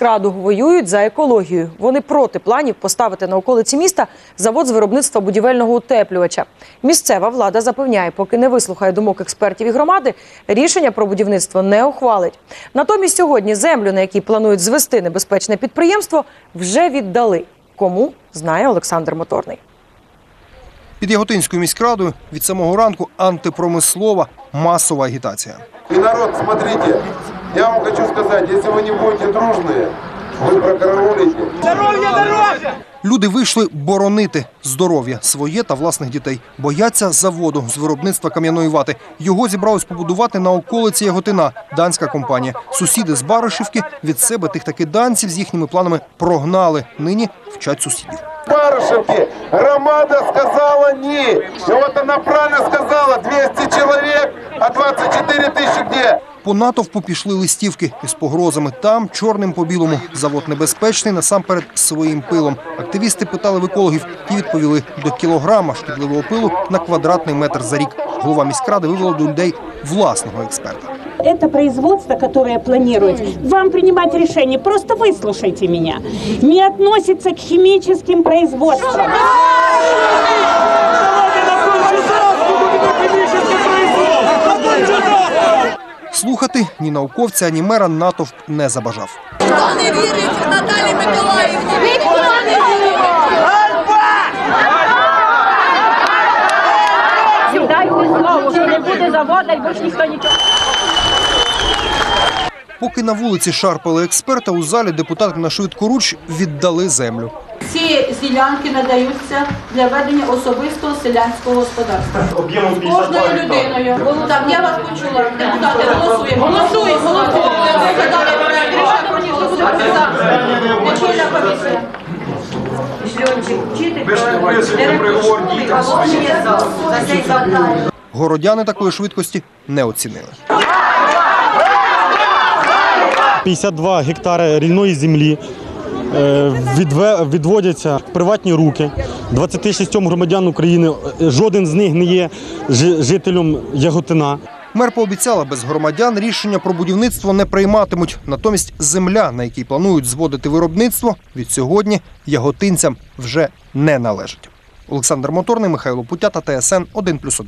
міськраду воюють за екологію. Вони проти планів поставити на околиці міста завод з виробництва будівельного утеплювача. Місцева влада запевняє, поки не вислухає думок експертів і громади, рішення про будівництво не ухвалить. Натомість сьогодні землю, на якій планують звести небезпечне підприємство, вже віддали. Кому знає Олександр Моторний. Під Яготинською міськрадою від самого ранку антипромислова масова агітація. И народ, смотрите, я вам хочу сказать, если вы не будете дружные, вы прокараулите. Люди вийшли боронити здоров'я своє та власних дітей. Бояться заводу з виробництва кам'яної вати. Його зібрались побудувати на околиці Яготина, данська компанія. Сусіди з Баришівки від себе тих таки данців з їхніми планами прогнали. Нині вчать сусідів. Барышевки, громада сказала не. И вот она правильно сказала, 200 человек, а 24 тысячи где? По натовпу пішли листівки із погрозами. Там чорним по білому завод небезпечний насамперед своїм пилом. Активісти питали в екологів і відповіли до кілограма шкідливого пилу на квадратний метр за рік. Голова міськради вивела до людей власного експерта. Это производство, которое планируется, вам принимать решение, просто выслушайте меня, не относится к химическим производствам. Слухати ні науковця, ні мера натовп не забажав. Хто не вірить Наталі Миколаївні? Ніхто не вірить! Дайте слово, що не буде заводу, і більше ніхто нічого. Поки на вулиці шарпали експерта, у залі депутати на швидкоруч віддали землю. Ці ділянки надаються для ведення особистого селянського господарства. Об'ємом Кожною людиною. Так, я вас почула. Депутати, голосуємо. Голосуємо, голосуємо. Очільна комісія. Городяни такої швидкості не оцінили. 52 гектари рільної землі відводяться в приватні руки. 26 громадян України, е, жоден з них не є жителем Яготина. Мер пообіцяла, без громадян рішення про будівництво не прийматимуть. Натомість земля, на якій планують зводити виробництво, від сьогодні яготинцям вже не належить. Олександр Моторний, Михайло Путята, ТСН 1+,1.